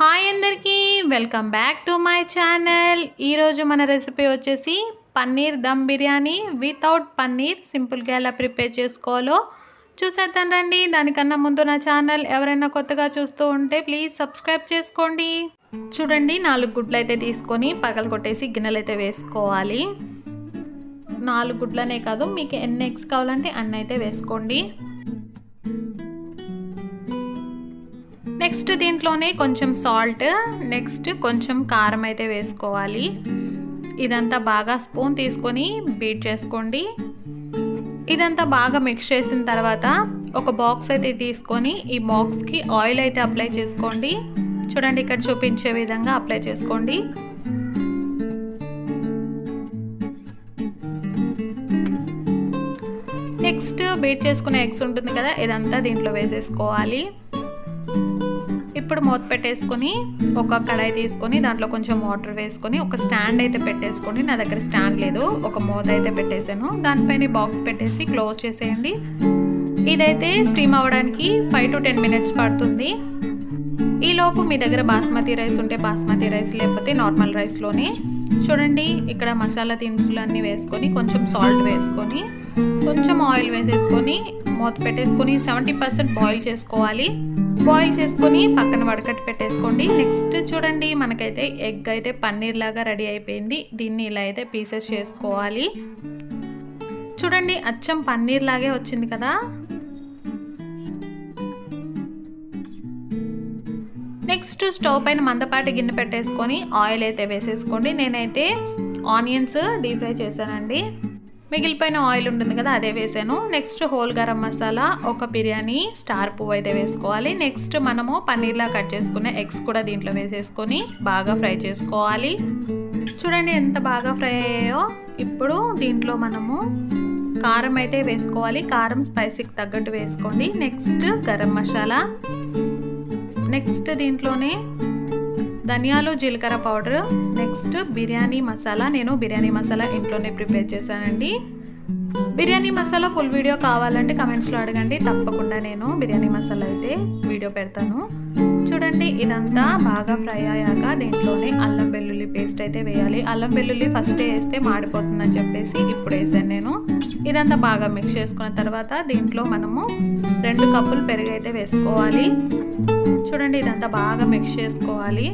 Hi అందరికీ welcome back to my channel. ఈరోజు మన రెసిపీ వచ్చేసి పన్నీర్ దమ్ బిర్యానీ వితౌట్ పన్నీర్ సింపుల్గా ఎలా ప్రిపేర్ చేసుకోవాలో చూసేద్దాం రండి. దానికన్నా ముందు నా ఛానల్ ఎవరైనా కొత్తగా చూస్తూ ఉంటే ప్లీజ్ సబ్స్క్రైబ్ చేసుకోండి. చూడండి నాలుగు గుడ్లు అయితే తీసుకొని పగలు కొట్టేసి గిన్నెలు అయితే వేసుకోవాలి. నాలుగు గుడ్లనే కాదు మీకు ఎన్ని ఎగ్స్ కావాలంటే అన్నైతే అయితే వేసుకోండి. నెక్స్ట్ దీంట్లోనే కొంచెం సాల్ట్ నెక్స్ట్ కొంచెం కారం అయితే వేసుకోవాలి. ఇదంతా బాగా స్పూన్ తీసుకొని బీట్ చేసుకోండి. ఇదంతా బాగా మిక్స్ చేసిన తర్వాత ఒక బాక్స్ అయితే తీసుకొని ఈ బాక్స్కి ఆయిల్ అయితే అప్లై చేసుకోండి. చూడండి ఇక్కడ చూపించే విధంగా అప్లై చేసుకోండి. నెక్స్ట్ బీట్ చేసుకునే ఎగ్స్ ఉంటుంది కదా ఇదంతా దీంట్లో వేసేసుకోవాలి. ఇప్పుడు మూత పెట్టేసుకొని ఒక కడాయి తీసుకొని దాంట్లో కొంచెం వాటర్ వేసుకొని ఒక స్టాండ్ అయితే పెట్టేసుకోండి. నా దగ్గర స్టాండ్ లేదు. ఒక మూత అయితే పెట్టేశాను. దానిపైన బాక్స్ పెట్టేసి క్లోజ్ చేసేయండి. ఇదైతే స్టీమ్ అవ్వడానికి ఫైవ్ టు టెన్ మినిట్స్ పడుతుంది. ఈలోపు మీ దగ్గర బాస్మతి రైస్ ఉంటే బాస్మతి రైస్ లేకపోతే నార్మల్ రైస్లోనే. చూడండి ఇక్కడ మసాలా దినుసులు అన్నీ వేసుకొని కొంచెం సాల్ట్ వేసుకొని కొంచెం ఆయిల్ వేసేసుకొని మూత పెట్టేసుకొని సెవెంటీ పర్సెంట్ బాయిల్ చేసుకోవాలి. బాయిల్ చేసుకొని పక్కన వడకట్టి పెట్టేసుకోండి. నెక్స్ట్ చూడండి మనకైతే ఎగ్ అయితే పన్నీర్ లాగా రెడీ అయిపోయింది. దీన్ని ఇలా అయితే పీసెస్ చేసుకోవాలి. చూడండి అచ్చం పన్నీర్ లాగే వచ్చింది కదా. నెక్స్ట్ స్టవ్ పైన మందపాటి గిన్నె పెట్టేసుకొని ఆయిల్ అయితే వేసేసుకోండి. నేనైతే ఆనియన్స్ డీప్ ఫ్రై చేశానండి. మిగిలిపోయిన ఆయిల్ ఉంటుంది కదా అదే వేసాను. నెక్స్ట్ హోల్ గరం మసాలా ఒక బిర్యానీ స్టార్ పువ్వు అయితే వేసుకోవాలి. నెక్స్ట్ మనము పన్నీర్లా కట్ చేసుకునే ఎగ్స్ కూడా దీంట్లో వేసేసుకొని బాగా ఫ్రై చేసుకోవాలి. చూడండి ఎంత బాగా ఫ్రై అయ్యాయో. ఇప్పుడు దీంట్లో మనము కారం అయితే వేసుకోవాలి. కారం స్పైసీకి తగ్గట్టు వేసుకోండి. నెక్స్ట్ గరం మసాలా. నెక్స్ట్ దీంట్లోనే ధనియాలు జీలకర్ర పౌడర్ నెక్స్ట్ బిర్యానీ మసాలా. నేను బిర్యానీ మసాలా ఇంట్లోనే ప్రిపేర్ చేశానండి. బిర్యానీ మసాలా ఫుల్ వీడియో కావాలంటే కమెంట్స్లో అడగండి. తప్పకుండా నేను బిర్యానీ మసాలా అయితే వీడియో పెడతాను. చూడండి ఇదంతా బాగా ఫ్రై అయ్యాక దీంట్లోనే అల్లం వెల్లుల్లి పేస్ట్ అయితే వేయాలి. అల్లం వెల్లుల్లి ఫస్ట్ వేస్తే మాడిపోతుందని చెప్పేసి ఇప్పుడు వేసాను నేను. ఇదంతా బాగా మిక్స్ చేసుకున్న తర్వాత దీంట్లో మనము రెండు కప్పులు పెరుగు అయితే వేసుకోవాలి. చూడండి ఇదంతా బాగా మిక్స్ చేసుకోవాలి.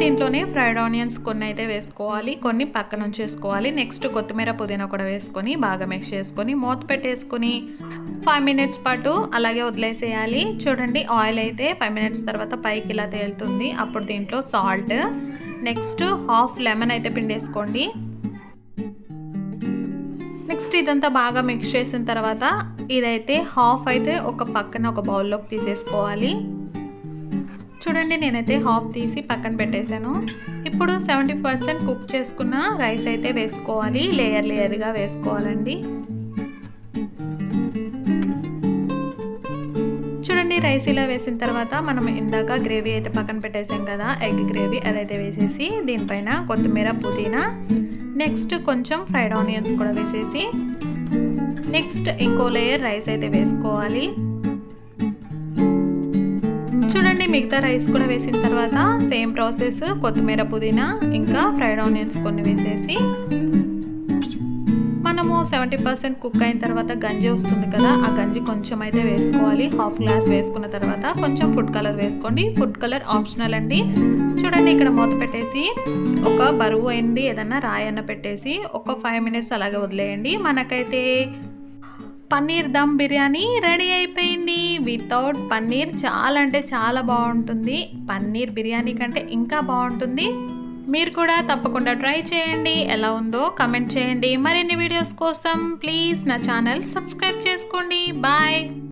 దీంట్లోనే ఫ్రైడ్ ఆనియన్స్ కొన్ని అయితే వేసుకోవాలి కొన్ని పక్కన ఉంచేసుకోవాలి. నెక్స్ట్ కొత్తిమీర పుదీనా కూడా వేసుకొని బాగా మిక్స్ చేసుకొని మూత పెట్టేసుకొని ఫైవ్ మినిట్స్ పాటు అలాగే వదిలేసేయాలి. చూడండి ఆయిల్ అయితే ఫైవ్ మినిట్స్ తర్వాత పైకి ఇలా తేలుతుంది. అప్పుడు దీంట్లో సాల్ట్ నెక్స్ట్ హాఫ్ లెమన్ అయితే పిండేసుకోండి. నెక్స్ట్ ఇదంతా బాగా మిక్స్ చేసిన తర్వాత ఇదైతే హాఫ్ అయితే ఒక పక్కన ఒక బౌల్లోకి తీసేసుకోవాలి. చూడండి నేనైతే హాఫ్ తీసి పక్కన పెట్టేశాను. ఇప్పుడు సెవెంటీ పర్సెంట్ కుక్ చేసుకున్న రైస్ అయితే వేసుకోవాలి. లేయర్ లేయర్గా వేసుకోవాలండి. చూడండి రైస్ ఇలా వేసిన తర్వాత మనం ఇందాక గ్రేవీ అయితే పక్కన పెట్టేసాం కదా ఎగ్ గ్రేవీ అదైతే వేసేసి దీనిపైన కొత్తిమీర పుదీనా నెక్స్ట్ కొంచెం ఫ్రైడ్ ఆనియన్స్ కూడా వేసేసి నెక్స్ట్ ఇంకో లేయర్ రైస్ అయితే వేసుకోవాలి. మిగతా రైస్ కూడా వేసిన తర్వాత సేమ్ ప్రాసెస్ కొత్తిమీర పుదీనా ఇంకా ఫ్రైడ్ ఆనియన్స్ కొన్ని వేసేసి మనము సెవెంటీ పర్సెంట్ కుక్ అయిన తర్వాత గంజి వస్తుంది కదా ఆ గంజి కొంచెం అయితే వేసుకోవాలి. హాఫ్ గ్లాస్ వేసుకున్న తర్వాత కొంచెం ఫుడ్ కలర్ వేసుకోండి. ఫుడ్ కలర్ ఆప్షనల్ అండి. చూడండి ఇక్కడ మూత పెట్టేసి ఒక బరువు అయింది ఏదన్నా రాయన్న పెట్టేసి ఒక ఫైవ్ మినిట్స్ అలాగే వదిలేయండి. మనకైతే పన్నీర్ దమ్ బిర్యానీ రెడీ అయిపోయింది. వితౌట్ పన్నీర్ చాలా అంటే చాలా బాగుంటుంది. పన్నీర్ బిర్యానీ కంటే ఇంకా బాగుంటుంది. మీరు కూడా తప్పకుండా ట్రై చేయండి. ఎలా ఉందో కమెంట్ చేయండి. మరిన్ని వీడియోస్ కోసం ప్లీజ్ నా ఛానల్ సబ్స్క్రైబ్ చేసుకోండి. బాయ్